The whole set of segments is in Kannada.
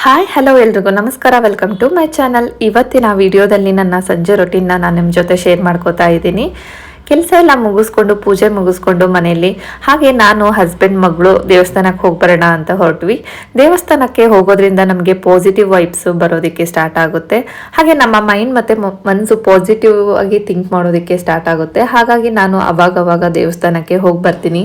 ಹಾಯ್ ಹಲೋ ಎಲ್ರಿಗೂ. ನಮಸ್ಕಾರ ವೆಲ್ಕಮ್ ಟು ಮೈ ಚಾನಲ್ ಇವತ್ತಿನ ವಿಡಿಯೋದಲ್ಲಿ ನನ್ನ ಸಂಜೆ ರೊಟೀನ್ನ ನಾನು ನಿಮ್ಮ ಜೊತೆ ಶೇರ್ ಮಾಡ್ಕೋತಾ ಇದ್ದೀನಿ. ಕೆಲಸ ಎಲ್ಲ ಮುಗಿಸ್ಕೊಂಡು, ಪೂಜೆ ಮುಗಿಸ್ಕೊಂಡು ಮನೆಯಲ್ಲಿ. ಹಾಗೆ ನಾನು ಹಸ್ಬೆಂಡ್ ಮಗಳು ದೇವಸ್ಥಾನಕ್ಕೆ ಹೋಗಿ ಬರೋಣ ಅಂತ ಹೊರಟ್ವಿ. ದೇವಸ್ಥಾನಕ್ಕೆ ಹೋಗೋದ್ರಿಂದ ನಮಗೆ ಪಾಸಿಟಿವ್ ವೈಬ್ಸ್ ಬರೋದಕ್ಕೆ ಸ್ಟಾರ್ಟ್ ಆಗುತ್ತೆ. ಹಾಗೆ ನಮ್ಮ ಮೈಂಡ್ ಮತ್ತು ಮನಸ್ಸು ಪಾಸಿಟಿವ್ ಆಗಿ ಥಿಂಕ್ ಮಾಡೋದಕ್ಕೆ ಸ್ಟಾರ್ಟ್ ಆಗುತ್ತೆ. ಹಾಗಾಗಿ ನಾನು ಅವಾಗವಾಗ ಅವಾಗ ದೇವಸ್ಥಾನಕ್ಕೆ ಹೋಗಿ ಬರ್ತೀನಿ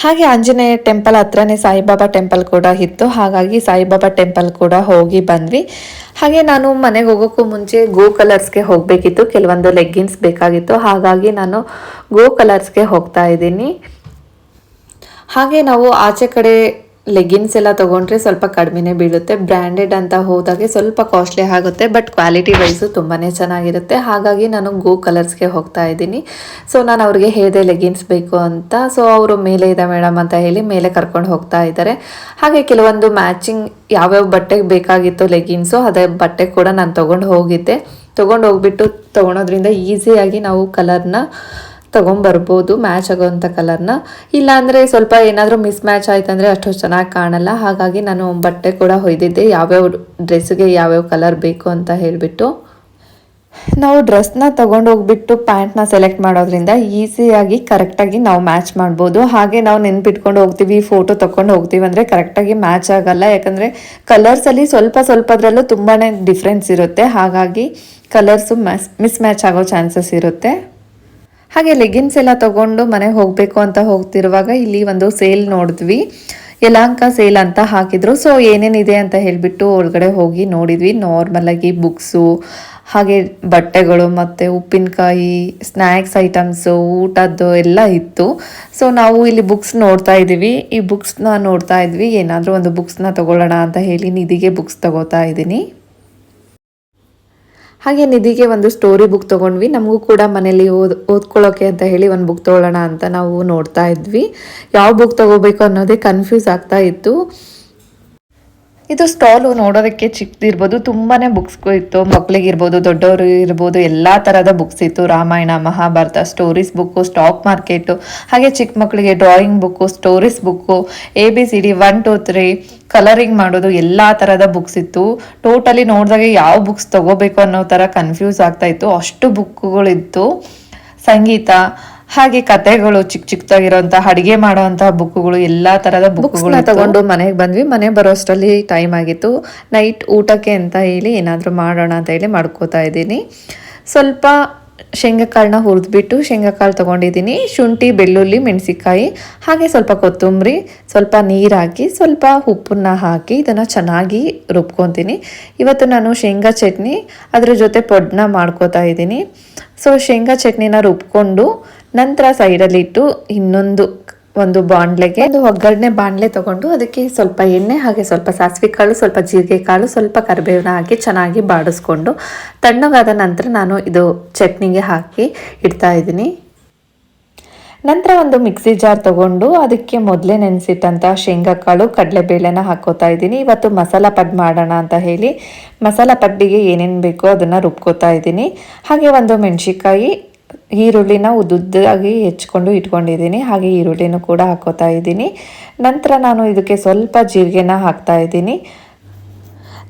ಹಾಗೆ ಆಂಜನೇಯ ಟೆಂಪಲ್ ಹತ್ರನೇ ಸಾಯಿಬಾಬಾ ಟೆಂಪಲ್ ಕೂಡ ಇತ್ತು. ಹಾಗಾಗಿ ಸಾಯಿಬಾಬಾ ಟೆಂಪಲ್ ಕೂಡ ಹೋಗಿ ಬಂದ್ವಿ. ಹಾಗೆ ನಾನು ಮನೆಗೆ ಹೋಗೋಕ್ಕೂ ಮುಂಚೆ ಗೋ ಕಲರ್ಸ್ಗೆ ಹೋಗಬೇಕಿತ್ತು. ಕೆಲವೊಂದು ಲೆಗ್ಗಿನ್ಸ್ ಬೇಕಾಗಿತ್ತು. ಹಾಗಾಗಿ ನಾನು ಗೋ ಕಲರ್ಸ್ಗೆ ಹೋಗ್ತಾ ಇದ್ದೀನಿ. ಹಾಗೆ ನಾವು ಆಚೆ ಕಡೆ ಲೆಗಿನ್ಸ್ ಎಲ್ಲ ತೊಗೊಂಡ್ರೆ ಸ್ವಲ್ಪ ಕಡಿಮೆನೇ ಬೀಳುತ್ತೆ. ಬ್ರ್ಯಾಂಡೆಡ್ ಅಂತ ಹೋದಾಗೆ ಸ್ವಲ್ಪ ಕಾಸ್ಟ್ಲಿ ಆಗುತ್ತೆ ಬಟ್ ಕ್ವಾಲಿಟಿ ವೈಸು ತುಂಬಾ ಚೆನ್ನಾಗಿರುತ್ತೆ. ಹಾಗಾಗಿ ನಾನು ಗೋ ಕಲರ್ಸ್ಗೆ ಹೋಗ್ತಾ ಇದ್ದೀನಿ. ಸೊ ನಾನು ಅವ್ರಿಗೆ ಹೇಳಿದೆ ಲೆಗಿನ್ಸ್ ಬೇಕು ಅಂತ. ಸೊ ಅವರು ಮೇಲೆ ಇದೆ ಮೇಡಮ್ ಅಂತ ಹೇಳಿ ಮೇಲೆ ಕರ್ಕೊಂಡು ಹೋಗ್ತಾ ಇದ್ದಾರೆ. ಹಾಗೆ ಕೆಲವೊಂದು ಮ್ಯಾಚಿಂಗ್ ಯಾವ್ಯಾವ ಬಟ್ಟೆಗೆ ಬೇಕಾಗಿತ್ತು ಲೆಗಿನ್ಸು ಅದೇ ಬಟ್ಟೆ ಕೂಡ ನಾನು ತೊಗೊಂಡು ಹೋಗಿದ್ದೆ. ತೊಗೊಂಡು ಹೋಗ್ಬಿಟ್ಟು ತೊಗೊಳೋದ್ರಿಂದ ಈಸಿಯಾಗಿ ನಾವು ಕಲರ್ನ ತೊಗೊಂಬರ್ಬೋದು ಮ್ಯಾಚ್ ಆಗೋವಂಥ ಕಲರ್ನ ಇಲ್ಲಾಂದರೆ ಸ್ವಲ್ಪ ಏನಾದರೂ ಮಿಸ್ ಮ್ಯಾಚ್ ಆಯ್ತಂದರೆ ಅಷ್ಟು ಚೆನ್ನಾಗಿ ಕಾಣಲ್ಲ. ಹಾಗಾಗಿ ನಾನು ಬಟ್ಟೆ ಕೂಡ ಹೊಯ್ದಿದ್ದೆ. ಯಾವ್ಯಾವ ಡ್ರೆಸ್ಸಿಗೆ ಯಾವ್ಯಾವ ಕಲರ್ ಬೇಕು ಅಂತ ಹೇಳಿಬಿಟ್ಟು. ನಾವು ಡ್ರೆಸ್ನ ತೊಗೊಂಡು ಹೋಗ್ಬಿಟ್ಟು ಪ್ಯಾಂಟ್ನ ಸೆಲೆಕ್ಟ್ ಮಾಡೋದ್ರಿಂದ ಈಸಿಯಾಗಿ ಕರೆಕ್ಟಾಗಿ ನಾವು ಮ್ಯಾಚ್ ಮಾಡ್ಬೋದು. ಹಾಗೆ ನಾವು ನೆನ್ಪಿಟ್ಕೊಂಡು ಹೋಗ್ತೀವಿ ಫೋಟೋ ತೊಗೊಂಡು ಹೋಗ್ತೀವಿ ಅಂದರೆ ಕರೆಕ್ಟಾಗಿ ಮ್ಯಾಚ್ ಆಗಲ್ಲ. ಯಾಕಂದರೆ ಕಲರ್ಸಲ್ಲಿ ಸ್ವಲ್ಪ ಸ್ವಲ್ಪದ್ರಲ್ಲೂ ತುಂಬಾ ಡಿಫ್ರೆನ್ಸ್ ಇರುತ್ತೆ. ಹಾಗಾಗಿ ಕಲರ್ಸು ಮ್ಯಾಸ್ ಮಿಸ್ ಮ್ಯಾಚ್ ಆಗೋ ಚಾನ್ಸಸ್ ಇರುತ್ತೆ. ಹಾಗೆ ಲೆಗಿನ್ಸ್ ಎಲ್ಲ ತಗೊಂಡು ಮನೆಗೆ ಹೋಗಬೇಕು ಅಂತ ಹೋಗ್ತಿರುವಾಗ ಇಲ್ಲಿ ಒಂದು ಸೇಲ್ ನೋಡಿದ್ವಿ. ಯಲಾಂಕ ಸೇಲ್ ಅಂತ ಹಾಕಿದ್ರು. ಸೊ ಏನೇನಿದೆ ಅಂತ ಹೇಳಿಬಿಟ್ಟು ಒಳಗಡೆ ಹೋಗಿ ನೋಡಿದ್ವಿ. ನಾರ್ಮಲಾಗಿ ಬುಕ್ಸು ಹಾಗೆ ಬಟ್ಟೆಗಳು ಮತ್ತು ಉಪ್ಪಿನಕಾಯಿ ಸ್ನ್ಯಾಕ್ಸ್ ಐಟಮ್ಸು ಊಟದ್ದು ಎಲ್ಲ ಇತ್ತು. ಸೊ ನಾವು ಇಲ್ಲಿ ಬುಕ್ಸ್ ನೋಡ್ತಾ ಇದ್ದೀವಿ. ಈ ಬುಕ್ಸ್ನ ನೋಡ್ತಾ ಇದ್ವಿ. ಏನಾದರೂ ಒಂದು ಬುಕ್ಸ್ನ ತಗೊಳ್ಳೋಣ ಅಂತ ಹೇಳಿ ನಿಧಿಗೆ ಬುಕ್ಸ್ ತಗೋತಾ ಇದ್ದೀನಿ. ಹಾಗೆ ನಿಧಿಗೆ ಒಂದು ಸ್ಟೋರಿ ಬುಕ್ ತೊಗೊಂಡ್ವಿ. ನಮಗೂ ಕೂಡ ಮನೇಲಿ ಓದ್, ಓದ್ಕೊಳ್ಳೋಕೆ ಅಂತ ಹೇಳಿ ಒಂದು ಬುಕ್ ತೊಗೊಳ್ಳೋಣ ಅಂತ ನಾವು ನೋಡ್ತಾ ಇದ್ವಿ. ಯಾವ ಬುಕ್ ತಗೋಬೇಕು ಅನ್ನೋದೇ ಕನ್ಫ್ಯೂಸ್ ಆಗ್ತಾ ಇತ್ತು. ಇದು ಸ್ಟಾಲು ನೋಡೋದಕ್ಕೆ ಚಿಕ್ಕದಿರ್ಬೋದು ತುಂಬಾ ಬುಕ್ಸ್ಗೂ ಇತ್ತು. ಮಕ್ಕಳಿಗಿರ್ಬೋದು ದೊಡ್ಡವರು ಇರ್ಬೋದು, ಎಲ್ಲ ಥರದ ಬುಕ್ಸ್ ಇತ್ತು. Ramayana, Mahabharata stories book stock market ಹಾಗೆ ಚಿಕ್ಕ ಮಕ್ಕಳಿಗೆ drawing book stories book A B C D one two three colouring ಮಾಡೋದು, ಎಲ್ಲ ಥರದ ಬುಕ್ಸ್ ಇತ್ತು. ಟೋಟಲಿ ನೋಡಿದಾಗ ಯಾವ ಬುಕ್ಸ್ ತಗೋಬೇಕು ಅನ್ನೋ ಥರ ಕನ್ಫ್ಯೂಸ್ ಆಗ್ತಾ ಇತ್ತು. ಅಷ್ಟು ಬುಕ್ಗಳಿತ್ತು ಸಂಗೀತ ಹಾಗೆ ಕತೆಗಳು ಚಿಕ್ಕ ಚಿಕ್ಕದಾಗಿರೋಂಥ ಅಡಿಗೆ ಮಾಡುವಂತಹ ಬುಕ್ಗಳು ಎಲ್ಲಾ ತರದ ಬುಕ್ಗಳು ತಗೊಂಡು ಮನೆಗೆ ಬಂದ್ವಿ. ಮನೆ ಬರೋಷ್ಟರಲ್ಲಿ ಟೈಮ್ ಆಗಿತ್ತು. ನೈಟ್ ಊಟಕ್ಕೆ ಅಂತ ಹೇಳಿ ಏನಾದರೂ ಮಾಡೋಣ ಅಂತ ಹೇಳಿ ಮಾಡ್ಕೋತಾ ಇದ್ದೀನಿ. ಸ್ವಲ್ಪ ಶೇಂಗಾಕಾಳನ್ನ ಹುರಿದ್ಬಿಟ್ಟು ಶೇಂಗಾಕಾಳು ತಗೊಂಡಿದ್ದೀನಿ. ಶುಂಠಿ ಬೆಳ್ಳುಳ್ಳಿ ಮೆಣಸಿಕಾಯಿ ಹಾಗೆ ಸ್ವಲ್ಪ ಕೊತ್ತಂಬರಿ ಸ್ವಲ್ಪ ನೀರು ಹಾಕಿ ಸ್ವಲ್ಪ ಉಪ್ಪನ್ನ ಹಾಕಿ ಇದನ್ನು ಚೆನ್ನಾಗಿ ರುಬ್ಕೊತೀನಿ. ಇವತ್ತು ನಾನು ಶೇಂಗಾ ಚಟ್ನಿ ಅದರ ಜೊತೆ ಪೊಡ್ನ ಮಾಡ್ಕೋತಾ ಇದ್ದೀನಿ. ಸೊ ಶೇಂಗಾ ಚಟ್ನಿನ ರುಬ್ಕೊಂಡು ನಂತರ ಸೈಡಲ್ಲಿಟ್ಟು ಇನ್ನೊಂದು ಒಂದು ಬಾಣಲೆಗೆ ಒಂದು ಒಗ್ಗರಣೆ ಬಾಣಲೆ ತಗೊಂಡು ಅದಕ್ಕೆ ಸ್ವಲ್ಪ ಎಣ್ಣೆ ಹಾಗೆ ಸ್ವಲ್ಪ ಸಾಸಿವೆ ಕಾಳು, ಸ್ವಲ್ಪ ಜೀರಿಗೆ ಕಾಳು, ಸ್ವಲ್ಪ ಕರಿಬೇವಿನ ಹಾಕಿ ಚೆನ್ನಾಗಿ ಬಾಡಿಸ್ಕೊಂಡು ತಣ್ಣಗಾದ ನಂತರ ನಾನು ಇದು ಚಟ್ನಿಗೆ ಹಾಕಿ ಇಡ್ತಾ ಇದ್ದೀನಿ. ನಂತರ ಒಂದು ಮಿಕ್ಸಿ ಜಾರ್ ತಗೊಂಡು ಅದಕ್ಕೆ ಮೊದಲೇ ನೆನೆಸಿಟ್ಟಂಥ ಶೇಂಗಾ ಕಾಳು, ಕಡಲೆಬೇಳೆನ ಹಾಕೋತಾ ಇದ್ದೀನಿ. ಇವತ್ತು ಮಸಾಲ ಪಡ್ ಮಾಡೋಣ ಅಂತ ಹೇಳಿ ಮಸಾಲ ಪಡ್ಡಿಗೆ ಏನೇನು ಬೇಕೋ ಅದನ್ನು ರುಬ್ಕೋತಾ ಇದ್ದೀನಿ. ಹಾಗೆ ಒಂದು ಮೆಣಸಿಕಾಯಿ ಈರುಳ್ಳಿನ ಉದ್ದುದ್ದಾಗಿ ಹೆಚ್ಕೊಂಡು ಇಟ್ಕೊಂಡಿದ್ದೀನಿ. ಹಾಗೆ ಈರುಳ್ಳಿನೂ ಕೂಡ ಹಾಕೋತಾ ಇದ್ದೀನಿ. ನಂತರ ನಾನು ಇದಕ್ಕೆ ಸ್ವಲ್ಪ ಜೀರಿಗೆನ ಹಾಕ್ತಾ ಇದ್ದೀನಿ.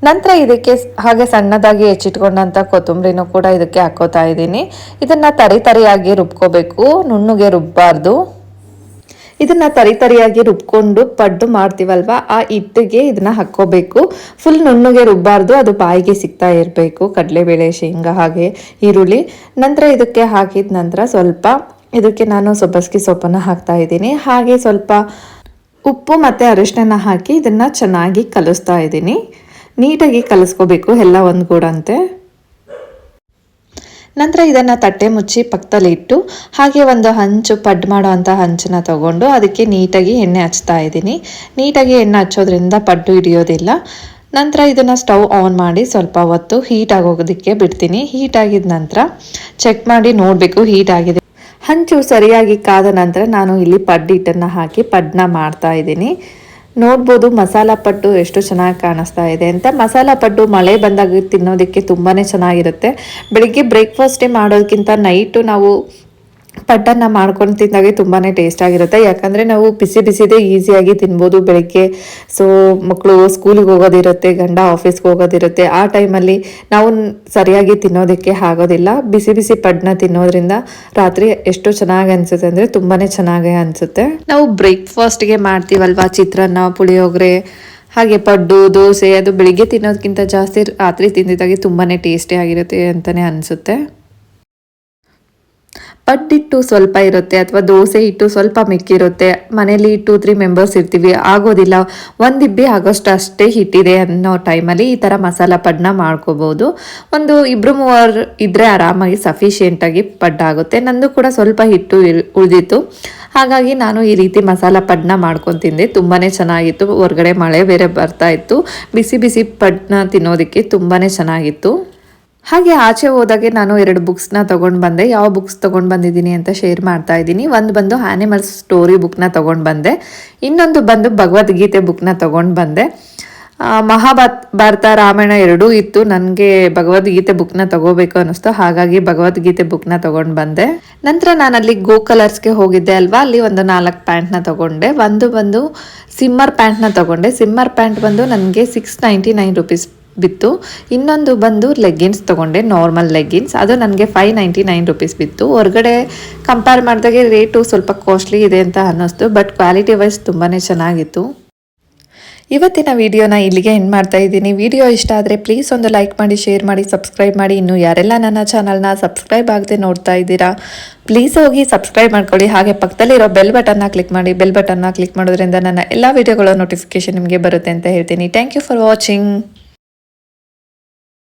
ನಂತರ ಇದಕ್ಕೆ ಹಾಗೆ ಸಣ್ಣದಾಗಿ ಹೆಚ್ಚಿಟ್ಕೊಂಡಂಥ ಕೊತ್ತಂಬರಿನೂ ಕೂಡ ಇದಕ್ಕೆ ಹಾಕೋತಾ ಇದ್ದೀನಿ. ಇದನ್ನು ತರಿ ತರಿಯಾಗಿ ರುಬ್ಕೋಬೇಕು. ನುಣ್ಣಗೆ ರುಬ್ಬಾರ್ದು ಇದನ್ನ ತರಿ ತರಿಯಾಗಿ ರುಬ್ಕೊಂಡು ಪಡ್ಡು ಮಾಡ್ತೀವಲ್ವ? ಆ ಹಿಟ್ಟಿಗೆ ಇದನ್ನ ಹಾಕ್ಕೋಬೇಕು. ಫುಲ್ ನುಣ್ಣಗೆ ರುಬ್ಬಾರ್ದು. ಅದು ಬಾಯಿಗೆ ಸಿಗ್ತಾ ಇರಬೇಕು. ಕಡಲೆಬೇಳೆ, ಶೇಂಗಾ ಹಾಗೆ ಈರುಳ್ಳಿ. ನಂತರ ಇದಕ್ಕೆ ಹಾಕಿದ ನಂತರ ಸ್ವಲ್ಪ ಇದಕ್ಕೆ ನಾನು ಸೊಬ್ಬಸ್ಗಿ ಸೊಪ್ಪನ್ನು ಹಾಕ್ತಾ ಇದ್ದೀನಿ. ಹಾಗೆ ಸ್ವಲ್ಪ ಉಪ್ಪು ಮತ್ತು ಅರಿಶಿನ ಹಾಕಿ ಇದನ್ನು ಚೆನ್ನಾಗಿ ಕಲಿಸ್ತಾ ಇದ್ದೀನಿ. ನೀಟಾಗಿ ಕಲಿಸ್ಕೋಬೇಕು. ಎಲ್ಲ ಒಂದ್ಗೂಡಂತೆ. ನಂತರ ಇದನ್ನು ತಟ್ಟೆ ಮುಚ್ಚಿ ಪಕ್ಕದಲ್ಲಿ ಇಟ್ಟು, ಹಾಗೆ ಒಂದು ಹಂಚು ಪಡ್ ಮಾಡೋ ಅಂಥ ಹಂಚನ್ನ ತಗೊಂಡು ಅದಕ್ಕೆ ನೀಟಾಗಿ ಎಣ್ಣೆ ಹಚ್ತಾ ಇದ್ದೀನಿ. ನೀಟಾಗಿ ಎಣ್ಣೆ ಹಚ್ಚೋದ್ರಿಂದ ಪಡ್ಡು ಹಿಡಿಯೋದಿಲ್ಲ. ನಂತರ ಇದನ್ನು ಸ್ಟವ್ ಆನ್ ಮಾಡಿ ಸ್ವಲ್ಪ ಹೊತ್ತು ಹೀಟ್ ಆಗೋದಕ್ಕೆ ಬಿಡ್ತೀನಿ. ಹೀಟ್ ಆಗಿದ ನಂತರ ಚೆಕ್ ಮಾಡಿ ನೋಡಬೇಕು ಹೀಟ್ ಆಗಿದೆ. ಹಂಚು ಸರಿಯಾಗಿ ಕಾದ ನಂತರ ನಾನು ಇಲ್ಲಿ ಪಡ್ಡು ಹಿಟ್ಟನ್ನು ಹಾಕಿ ಪಡ್ನ ಮಾಡ್ತಾ ಇದ್ದೀನಿ. ನೋಡ್ಬೋದು ಮಸಾಲ ಪಟ್ಟು ಎಷ್ಟು ಚೆನ್ನಾಗಿ ಕಾಣಿಸ್ತಾ ಇದೆ ಅಂತ. ಮಸಾಲ ಪಟ್ಟು ಮಳೆ ಬಂದಾಗ ತಿನ್ನೋದಕ್ಕೆ ತುಂಬಾ ಚೆನ್ನಾಗಿರುತ್ತೆ. ಬೆಳಿಗ್ಗೆ ಬ್ರೇಕ್ಫಾಸ್ಟೇ ಮಾಡೋದಕ್ಕಿಂತ ನೈಟು ನಾವು ಪಡ್ಡನ್ನು ಮಾಡ್ಕೊಂಡು ತಿಂದಾಗೆ ತುಂಬಾ ಟೇಸ್ಟ್ ಆಗಿರುತ್ತೆ. ಯಾಕಂದರೆ ನಾವು ಬಿಸಿ ಬಿಸಿದೇ ಈಸಿಯಾಗಿ ತಿನ್ಬೋದು ಬೆಳಿಗ್ಗೆ. ಸೊ ಮಕ್ಕಳು ಸ್ಕೂಲಿಗೆ ಹೋಗೋದಿರುತ್ತೆ, ಗಂಡ ಆಫೀಸ್ಗೆ ಹೋಗೋದಿರುತ್ತೆ. ಆ ಟೈಮಲ್ಲಿ ನಾವು ಸರಿಯಾಗಿ ತಿನ್ನೋದಕ್ಕೆ ಆಗೋದಿಲ್ಲ. ಬಿಸಿ ಬಿಸಿ ಪಡ್ನ ತಿನ್ನೋದ್ರಿಂದ ರಾತ್ರಿ ಎಷ್ಟು ಚೆನ್ನಾಗಿ ಅನಿಸುತ್ತೆ ಅಂದರೆ ತುಂಬಾ ಚೆನ್ನಾಗಿ ಅನಿಸುತ್ತೆ. ನಾವು ಬ್ರೇಕ್ಫಾಸ್ಟ್ಗೆ ಮಾಡ್ತೀವಲ್ವಾ? ಚಿತ್ರಾನ್ನ, ಪುಳಿಯೋಗರೆ, ಹಾಗೆ ಪಡ್ಡು, ದೋಸೆ, ಅದು ಬೆಳಿಗ್ಗೆ ತಿನ್ನೋದಕ್ಕಿಂತ ಜಾಸ್ತಿ ರಾತ್ರಿ ತಿಂದಿದ್ದಾಗೆ ತುಂಬಾ ಟೇಸ್ಟಿ ಆಗಿರುತ್ತೆ ಅಂತಲೇ ಅನಿಸುತ್ತೆ. ಪಡ್ಡಿಟ್ಟು ಸ್ವಲ್ಪ ಇರುತ್ತೆ ಅಥವಾ ದೋಸೆ ಹಿಟ್ಟು ಸ್ವಲ್ಪ ಮಿಕ್ಕಿರುತ್ತೆ. ಮನೇಲಿ ಟೂ ತ್ರೀ ಮೆಂಬರ್ಸ್ ಇರ್ತೀವಿ. ಆಗೋದಿಲ್ಲ. ಒಂದು ಇಬ್ಬಿ ಆಗೋಷ್ಟು ಅಷ್ಟೇ ಹಿಟ್ಟಿದೆ ಅನ್ನೋ ಟೈಮಲ್ಲಿ ಈ ಥರ ಮಸಾಲ ಪಡ್ನ ಮಾಡ್ಕೋಬೋದು. ಒಂದು ಇಬ್ಬರು ಮೂವರು ಇದ್ದರೆ ಆರಾಮಾಗಿ ಸಫಿಷಿಯೆಂಟಾಗಿ ಪಡ್ಡಾಗುತ್ತೆ ನಂದು ಕೂಡ ಸ್ವಲ್ಪ ಹಿಟ್ಟು ಉಳಿದಿತ್ತು. ಹಾಗಾಗಿ ನಾನು ಈ ರೀತಿ ಮಸಾಲ ಪಡ್ನ ಮಾಡ್ಕೊಂಡು ತಿಂದೆ. ತುಂಬಾ ಚೆನ್ನಾಗಿತ್ತು. ಹೊರಗಡೆ ಮಳೆ ಬೇರೆ ಬರ್ತಾ ಇತ್ತು. ಬಿಸಿ ಬಿಸಿ ಪಡ್ನ ತಿನ್ನೋದಕ್ಕೆ ತುಂಬಾ ಚೆನ್ನಾಗಿತ್ತು. ಹಾಗೆ ಆಚೆ ಹೋದಾಗೆ ನಾನು ಎರಡು ಬುಕ್ಸ್ನ ತೊಗೊಂಡು ಬಂದೆ. ಯಾವ ಬುಕ್ಸ್ ತೊಗೊಂಡು ಬಂದಿದ್ದೀನಿ ಅಂತ ಶೇರ್ ಮಾಡ್ತಾ ಇದ್ದೀನಿ. ಒಂದು ಬಂದು ಆ್ಯನಿಮಲ್ಸ್ ಸ್ಟೋರಿ ಬುಕ್ನ ತೊಗೊಂಡು ಬಂದೆ. ಇನ್ನೊಂದು ಬಂದು ಭಗವದ್ಗೀತೆ ಬುಕ್ನ ತೊಗೊಂಡು ಬಂದೆ. ಮಹಾಭಾರತ, ಭಾರತ ರಾಮಾಯಣ ಎರಡೂ ಇತ್ತು. ನನಗೆ ಭಗವದ್ಗೀತೆ ಬುಕ್ನ ತಗೋಬೇಕು ಅನ್ನಿಸ್ತು. ಹಾಗಾಗಿ ಭಗವದ್ಗೀತೆ ಬುಕ್ನ ತೊಗೊಂಡು ಬಂದೆ. ನಂತರ ನಾನು ಅಲ್ಲಿ ಗೋ ಕಲರ್ಸ್ಗೆ ಹೋಗಿದ್ದೆ ಅಲ್ವಾ? ಅಲ್ಲಿ ಒಂದು ನಾಲ್ಕು ಪ್ಯಾಂಟ್ನ ತೊಗೊಂಡೆ. ಒಂದು ಬಂದು ಸಿಮ್ಮರ್ ಪ್ಯಾಂಟ್ನ ತೊಗೊಂಡೆ. ಸಿಮ್ಮರ್ ಪ್ಯಾಂಟ್ ಬಂದು ನನಗೆ ಸಿಕ್ಸ್ ನೈಂಟಿ ನೈನ್ ರುಪೀಸ್ ಬಿತ್ತು. ಇನ್ನೊಂದು ಬಂದು ಲೆಗ್ಗಿನ್ಸ್ ತೊಗೊಂಡೆ ನಾರ್ಮಲ್ ಲೆಗ್ಗಿನ್ಸ್ ಅದು ನನಗೆ ಫೈವ್ ನೈಂಟಿ ನೈನ್ ರುಪೀಸ್ ಬಿತ್ತು. ಹೊರಗಡೆ ಕಂಪೇರ್ ಮಾಡಿದಾಗೆ ರೇಟು ಸ್ವಲ್ಪ ಕಾಸ್ಟ್ಲಿ ಇದೆ ಅಂತ ಅನ್ನಿಸ್ತು ಬಟ್ ಕ್ವಾಲಿಟಿ ವೈಸ್ ತುಂಬಾ ಚೆನ್ನಾಗಿತ್ತು. ಇವತ್ತಿನ ವಿಡಿಯೋನ ಇಲ್ಲಿಗೆ ಎಂಡ್ ಮಾಡ್ತಾ ಇದ್ದೀನಿ. ವಿಡಿಯೋ ಇಷ್ಟ ಆದರೆ ಪ್ಲೀಸ್ ಒಂದು ಲೈಕ್ ಮಾಡಿ ಶೇರ್ ಮಾಡಿ ಸಬ್ಸ್ಕ್ರೈಬ್ ಮಾಡಿ. ಇನ್ನು ಯಾರೆಲ್ಲ ನನ್ನ ಚಾನಲ್ನ ಸಬ್ಸ್ಕ್ರೈಬ್ ಆಗದೆ ನೋಡ್ತಾ ಇದ್ದೀರಾ ಪ್ಲೀಸ್ ಹೋಗಿ ಸಬ್ಸ್ಕ್ರೈಬ್ ಮಾಡ್ಕೊಳ್ಳಿ. ಹಾಗೆ ಪಕ್ಕದಲ್ಲಿರೋ ಬೆಲ್ ಬಟನ್ನ ಕ್ಲಿಕ್ ಮಾಡಿ. ಬೆಲ್ ಬಟನ್ನ ಕ್ಲಿಕ್ ಮಾಡೋದ್ರಿಂದ ನನ್ನ ಎಲ್ಲ ವಿಡಿಯೋಗಳ ನೋಟಿಫಿಕೇಶನ್ ನಿಮಗೆ ಬರುತ್ತೆ ಅಂತ ಹೇಳ್ತೀನಿ. Thank you for watching